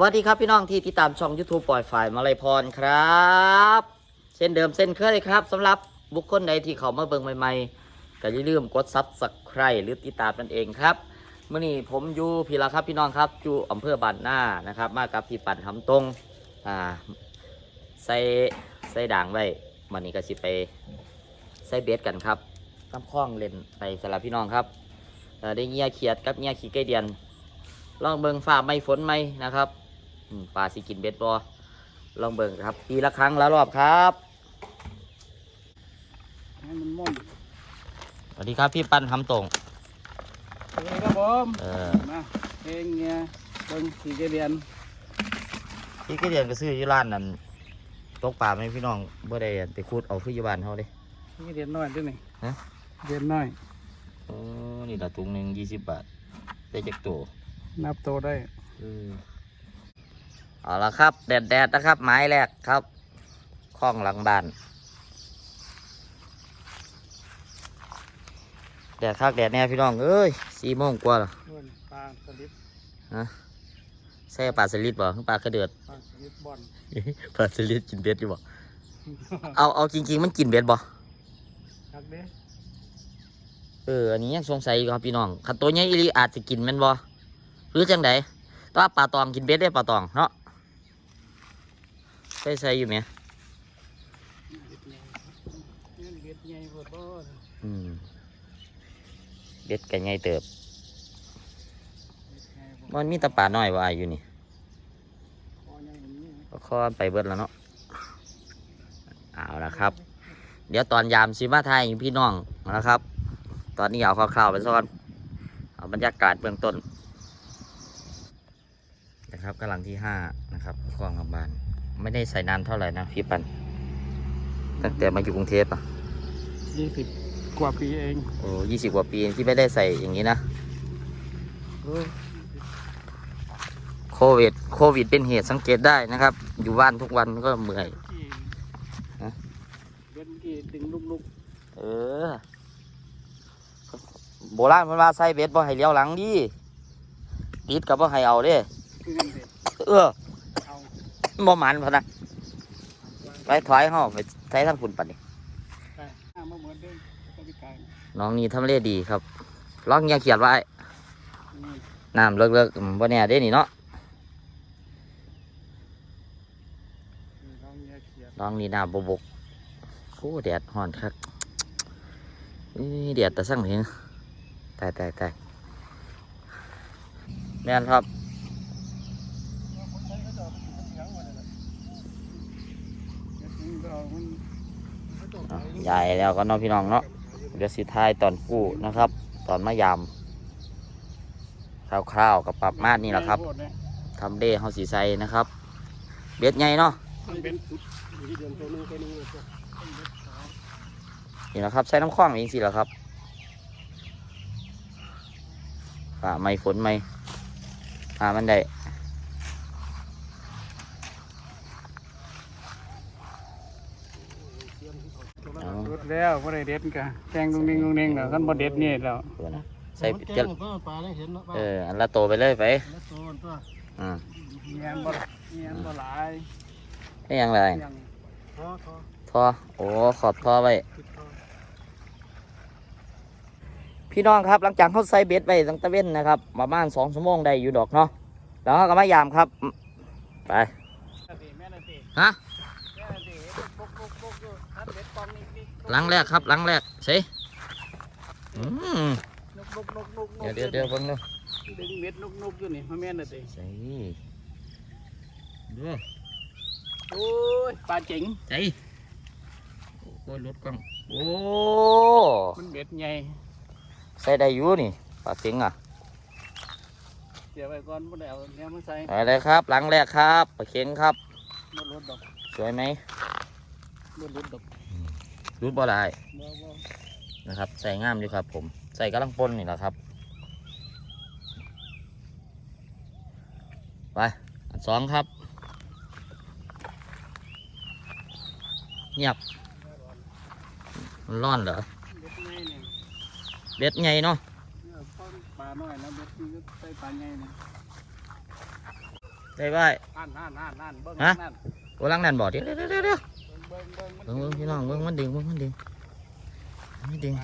วัสดีครับพี่น้องที่ติดตามช่อง YouTube ปล่อยฝ่ายมาลัยพรครับ เช่นเดิมเส้นเคยครับสำหรับบุคคลใดที่เขามาเบิ่งใหม่ๆก็อย่าลืมกดซับสไครต์หรือติดตามนั่นเองครับเมื่อนี้ผมอยู่พี่ละครับพี่น้องครับอยู่อำเภอบ้านหน้านะครับ มากับพี่ปั่นทำตรงอ่าใส่ใส่ด่างไว้มันนี้ก็สิไปใส่เบสกันครับน้ำคล้องเล่นไปสำหรับพี่น้องครับได้เงียเขียดกับเงียขี้ไก่เดียนลองเบิงฝ่าไม่ฝนไหมนะครับ ปลาสิกินเบ็ดบอลองเบิงครับ ปีละครั้งละรอบครับให้มันม่อนสวัสดีครับพี่ปั้นทำตรงสวัสดีครับผมเออมาเพลงเงี้ยเบิ่งสีเกเดียนพี่ก็เดียนก็ซื้ออยู่ร้านนั่นตกปลาไหมพี่น้องบ่ได้ไปคูดเอาขึ้นอยู่บ้านเขาเลยสีเกเดียนน้อยด้วยนี่ฮะเดียนน้อยโอ้นี่ละถุงหนึ่งยี่สิบบาทได้จากตัวนับโตได้อืม เอาละครับ แดดแดดๆนะครับไม้แรกครับคล้องหลังบ้านแดดคักแดดแน่พี่น้องเอ้ยสี่โมงกว่าแล้วนู่นปลาสลิดฮะใช่ปลาสลิดบ่ปลากระเดือดปลาสลิดบอลปลาสลิดกินเบ็ดอยู่บ่เอาเอาจริง ๆ มันกินเบ็ดบ่คักเด้เอออันนี้ยังสงสัยอยู่ครับพี่น้องคันตัวใหญ่อีหลีอาจจะกินแมันบ่หรือจังไดแต่ว่าปลาตองกินเบ็ดได้ปลาตองเนาะ ใช่ใช่อยู่ไหมเบ็ดใหญ่เบ็ดกันใหญ่เติบบ็ดใหญ่บ่มันมีตะปลาน้อยว่าอยู่นี่ก็ข้อไปเบิดแล้วเนาะเอาละครับ เดี๋ยวตอนยามซีมาไทยพี่น้องนะครับ ตอนนี้เอาคร่าวๆไปซ้อนเอาบรรยากาศเบื้องต้นนะครับกำลังที่ห้านะครับคลองกำบาน ไม่ได้ใส่นานเท่าไหร่นะพี่ปัน ตั้งแต่มาอยู่กรุงเทพอะยี่สิบกว่าปีเองโอ้ยี่สิบกว่าปีที่ไม่ได้ใส่อย่างนี้นะโควิดโควิดเป็นเหตุสังเกตได้นะครับ อยู่บ้านทุกวันก็เมื่อยฮะเบ็ดเมื่อกี้ดึงลุกเออ โบราณมันว่าใส่เบ็ดบ่ให้เลี้ยวหลังดิติดกับบ่ให้เอาเด้ๆคือกันเด็ดเออเอา บ่หมันพะนะไปถอยเฮาไปใช้ทางฝุ่นปัดนี่ไปห้ามาเหมือนเดิมก็ไปไกลน้องนี่ทำเลดีครับลองอยังเขียนไว้นี่น้ำเลิกๆอืมบ่แน่เด้นี่เนาะนี่ลองเงี้ยเขียดน้องนี่น้ำบบกโอ้แดดฮ้อนครับนี่แดดแต่สั่งเห็นตายตายตายแม่นครับ ใหญ่แล้วก็น้องพี่น้องเนาะเดี๋ยวสิท้ายตอนกู้นะครับ ตอนมายามคร่าวๆกับปรับมาดนี่แหละครับทำเด้เฮาสีใสนะครับ เบ็ดใหญ่เนาะนี่นตัวนึงนึงนี่แหละครับใส่น้ำคว้างเองสิแหละครับฝ่าไม่ฝนไม่อ่ามันได้ รถ แล้วบ่ได้เด็ดกะแกงลุงนิงลุงนิงแล้วคันบ่เด็ดนี่แล้วดูนะใส่มันเจะแก้งก็ปลาได้เห็นเนาะปลาเอออันละโตไปเลยไปแล้วตัวมันตัวอืมเงียนบ่เงียนบ่หลายนี่ยังไงยังท้อท้อท่อโอ้ขอบท่อไว้ติดท้อพี่น้องครับหลังจากเขาใส่เบ็ดไว้ตั้งแตะเว้นนะครับประมาณสองชั่วโมงได้อยู่ดอกเนาะแล้วเขาก็มายามครับอืมไปแม่นาทีฮะแม่ นาทีปกปกปกอยู่ทัดเบ็ดปองนี่นี่หลังแรกครับหลังแรกใช่อืมนุกนุกนุกนุกเดี๋ยวเดี๋ยวเดี๋ยวเพิ่งดูดึงเบ็ดนุกนุกอยู่นี่มาแม่นาทีใช่ดูโอ้ยปลาเจ๋งใจโอ้ยรถกล้องโอ้มันเบ็ดใหญ่ใส่ได้อยู่นี่ปลาเข็งอะเดี๋ยวไปก่อนบ่ได้เอาเนี้ยมาใส่ไปเลยครับ หลังแรกครับปลาเข็งครับบ่ลดดอกสวยไหม บ่ลดดอกรูดบ่ได้บ่บ่นะครับ ใส่งามอยู่ครับ ผม ใส่กระลังปนนี่แหละครับ ไปอันสองครับ เงียบ มันร้อนเหรอ เบ็ดใหญ่นี่เบ็ดไงเนาะเนี่ยปลาน้อยนะเบ็ดนี่ก็ใส่ปลาใหญ่นี่ได้ไว้นั่นนั่นนั่นนั่นเบิ้งฮะ นั่นโอ้ลังนั่นบ่เดี๋ยวเดี๋ยวเดี๋ยวเดี๋ยว เบิ้งเบิ้งเบิ้งเบิ่งเบิ่งพี่น้องเบิ่งมันดึงเบิ่งมันดึงมันดึง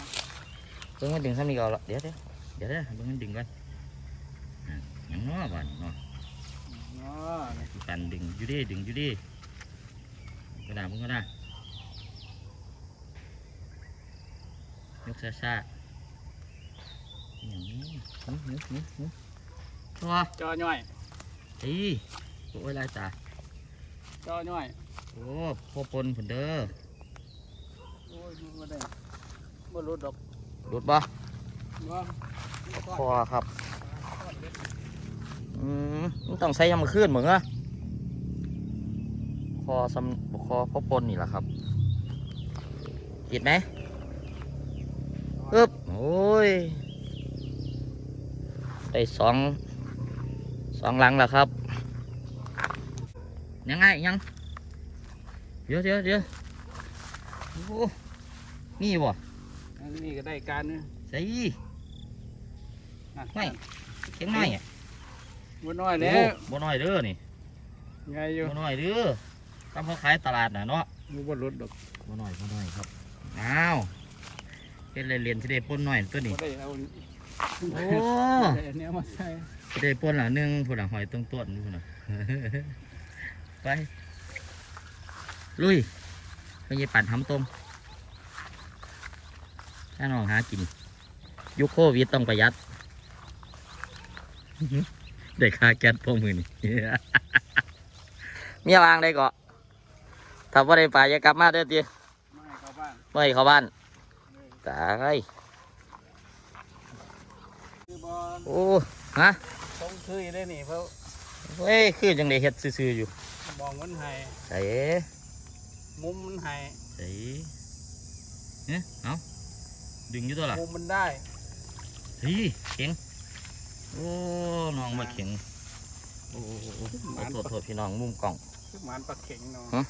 เบิ่งมันดึงซ้ำนี่ก่อนละเดี๋ยวเดี๋ยวเดี๋ยวเดี๋ยวเบิ่งมันดึงก่อนอะหยังเนาะบ้านเนาะอ๋อกันดึงอยู่ดิดึงอยู่ดิกระดาษมึงก็ได้ยกซ่าๆอย่างนี้หึหึหึหึตัวจอย่อยเอ้ยโอ้ยลายตาจอย่อย โอ้พ่อปนผุนเด้อโอ้ยบ่ได้บ่รู้ดอกรุดบ่บ่คอครับอืมมันต้องใช้ยำมาขึ้นเหมือนอะคอสำคอพ่อปนนี่แหละครับติดไหมปึ๊บโอ้ยได้สองสองหลังแล้วครับ ยังไงยัง เดี๋ยวเดี๋ยวเดี๋ยวโอ้นี่บ่อันนี้ก็ได้การนึงใส่นั่นไม่เข็งน้อยอะบ่น้อยแล้วโอ้บ่น้อยเด้อนี่ไงอยู่บ่น้อยเด้อตามเขาขายตลาดน่ะเนาะบ่รู้ดอกบ่น้อยบ่น้อยครับอ้าวเป็นเรียนๆสิได้ปนน้อยตัวนี้บ่ได้เอาโอ้ได้อันเนี้ยมาใส่สิได้ปนละหนึงพุ่นน่ะหอยตรงต้นพุ่นน่ะไป ลุยไปยีปั่นทำต้มถ้าน้องหากิน ยุคโควิดต้องประหยัดได้ค่าแก๊สพวกมือนี่เมียวางได้เกาะถ้าว่าได้ป่าอย่ากลับมาเด้อตีไม่ให้เข้าบ้านไม่ให้เข้าบ้านเลยตายคือบ่โอ้ฮะต้องคือได้นี่เพราะเฮ้ยคือจังได้เฮ็ดซื่อๆอยู่มองมันให้ใส่ มุมมันให้ใส่เอ๊ะเอาดึงอยู่ตัวล่ะมุมมันได้เฮ้ยเข็งโอ้น้องมาเข็งโอ้โอ้โอ้โอ้ขอโทษโทษพี่น้องมุมกล่องคือหมานปลาเข็งเนาะฮะ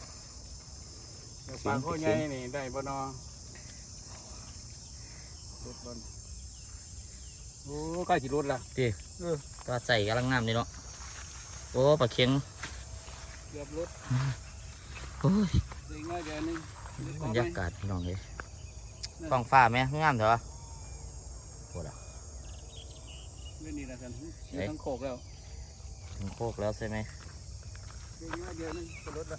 เดี๋ยวปลาโคใหญ่นี่ได้บ่เนาะรุดบอลโอ้ใกล้สิรุดละก็ใส่กำลังงามเลยเนาะโอ้ปลาเข็งเกือบรุดโอ้ย สิง่ายเดี๋ยวนึงบรรยากาศพี่น้องเลยกล้องฟ้าไหมงามเถอะโหดอะเล่นนี่ละกันเอ๊ะทั้งโขกแล้วถึงโคกแล้วใช่ไหมสิง่ายเดี๋ยวนึงจะรุดละ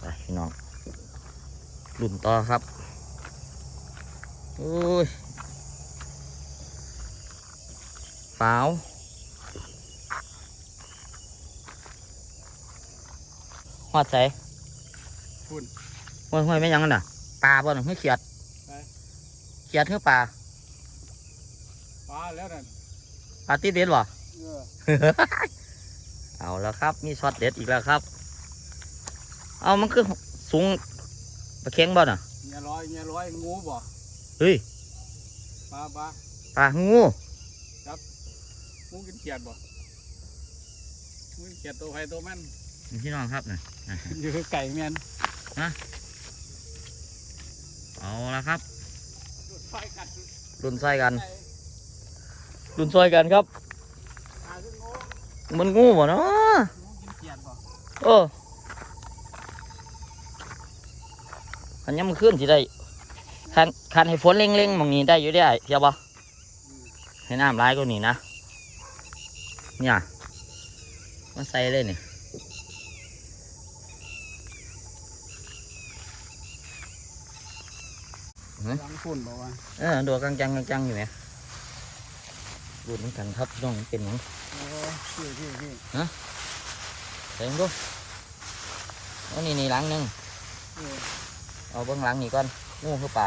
ไปพี่น้องลุ่นต่อครับโอ้ยเปล่าห อดใส่ฝุ่นห้วยห้วยไม่ยังกันน่ะปลาบ่หนึ่งเฮ้ยเขียดไปเขียดเฮ้ยปลาปลาแล้วนั่นปลาตีเด็ดบ่เออเอาแล้วครับ มีช็อตเด็ดอีกแล้วครับ เอามันคือสูงปลาเค็งบ่น่ะเงี้ยร้อยเงี้ยร้อยงูบ่เฮ้ยปลาปลาปลางูงูกินเขียดบ่งูกินเขียดตัวใครตัวมัน พี่น้องครับน่ะอยู่คือไก่เมียนเอาละครับไฟกัดรุ่นซอยกันรุ่นซอยกันครับหาขึ้นงูมันงูบ่เนาะงูกินเขียดบ่เอออันนี้มันขึ้นสิได้คันคันให้ฝนเล็งๆหมองนี้ได้อยู่ได้เพียบ่ให้น้ำร้ายกว่านี้นะเนี่ยมันใส่เลยนี่ห ฝุ่นบ่ว่าเออดูกังจังกังจังอยู่ไหมดูเหมือนกันครับน้องเป็นหยังโอ้พี่พี่พี่เดี๋ยวดูเอานี่นี่หลังหนึงเออเอาเบื้องหลังนี่ก่อนงูคือป่า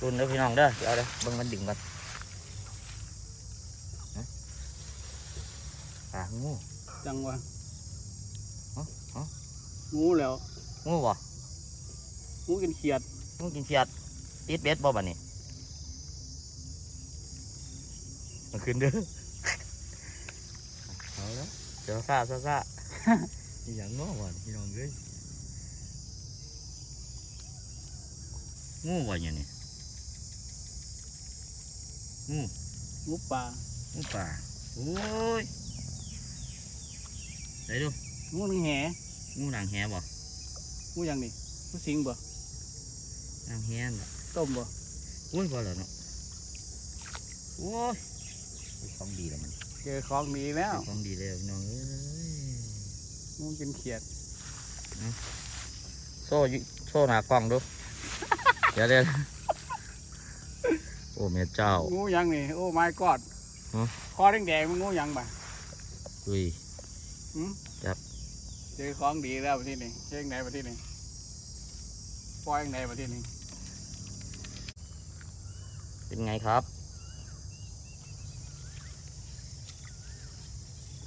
รุ่นเด้อพี่น้องเด้อเดี๋ยวเอาเด้อเบื้องมันดึงก่อนฮะป่างู จังวะเอ้าเอ้างูแล้วงูบ่งูกินเขียดงูกินเขียด ติดเบ็ดบ่บัดนี้มันขึ้นเด้อเอาแล้วเดี๋ยวซ่าซ่าซ่าอหย่างง้อว่ะพี่น้องเอ้ยงูบ่เนี่ยนี่งูงูป่างูป่าโอ้ยไหนดูงูหนึ่งแหงูหนังแหบ่งูหยังนี่งูสิงบ่หนังแหน่ะ ต้มบ่โอ้ยพอแล้วเนาะโอ้ยเป็นของดีแล้วมันเจอของดีแล้วเป็นของดีแล้วพี่น้องเอ้ยงูกินเขียดโซ่ยิโซ่หนากล้องดูเดี๋ยวเดี๋ยวโอ้แม่เจ้างูหยังนี่โอ้ my god ฮะคอแดงๆมันงูหยังบ่อุ้ยหืมครับเจอของดีแล้วประเทศนี้เจอยังไงประเทศนี้ปล่อยยังไงประเทศนี้ เป็นไงครับ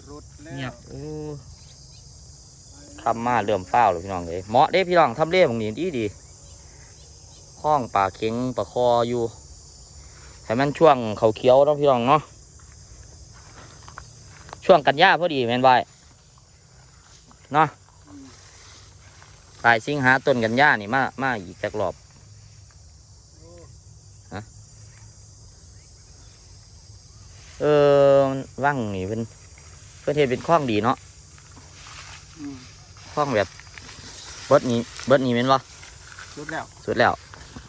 รุดแล้เงียวบโอ้ทำมาเรื่อมเฝ้าวเลยพี่น้องเลยเหมาะเด้พี่น้องทำเล่บางนี้ดีดีข้องป่าเข็งป่าคออยู่แต่มันช่วงเขาเขียวเนาะพี่น้องเนาะช่วงกันยาพอดีแม่นไว้เนาะอืมปลายสิงหาต้นกันยานี่มามาอีกจักรอบ โอ้ เออมันว่างนี่เป็นเพื่อนเทศเป็นคล้องดีเนาะอืมคล้องแบบเบิดนี้เบิดนี้เป็นบ่รุดแล้วสุดแล้ว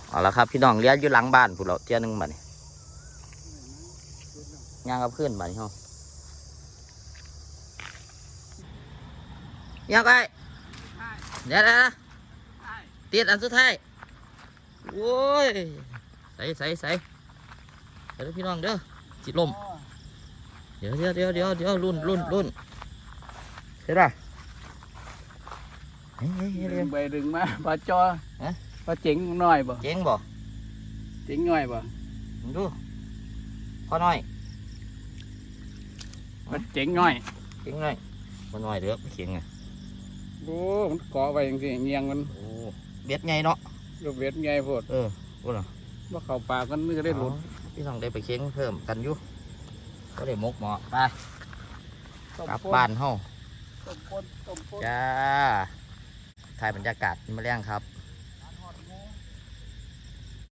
เอาละครับพี่น้องเลี้ยงอยู่หลังบ้านพูดเราเจ้าหนึงบัดนี้รุดแล้วย่างกับเพื่อนบัดนี้เฮาย่างไปใช่เดี๋ยวนะใช่ติดอันสุดท้ายโอ้ยใส่ใส่ใส่เดี๋ยวพี่น้องเด้อจิตลมอ๋อเดี๋ยวเดี๋ยวเดี๋ยวเดี๋ยวเดี๋ยวรุ่นรุ่นรุ่นเห็นป่ะเฮ้ยเฮ้ยเฮ้ยดึเฮ้ย งไปดึงมาปลาจอฮะ ปลาเจ๋งน้อยบ่เจ๋งบ่เจ๋งน้อยบ่มึงดูพอหน่อยปลาเจ๋งน้อยเจ๋งหน่อยพอหน่อยเด้อเขียงไงโอ้มันเกาะไปจังซี่เงียงมันโอ้เบ็ดไงเนาะลูกเวทใหญ่โพดเออพูดเหรอว่าเข้าปากกันนึกได้หลุด พี่น้องได้ไปเขียงเพิ่มกันอยู่ ก็ได้มกหมอไปต้มกลับป่นบ้านเฮาต้มป่นต้มป่นจ้าถ่ายบรรยากาศนี่มาเลี้ยงครับ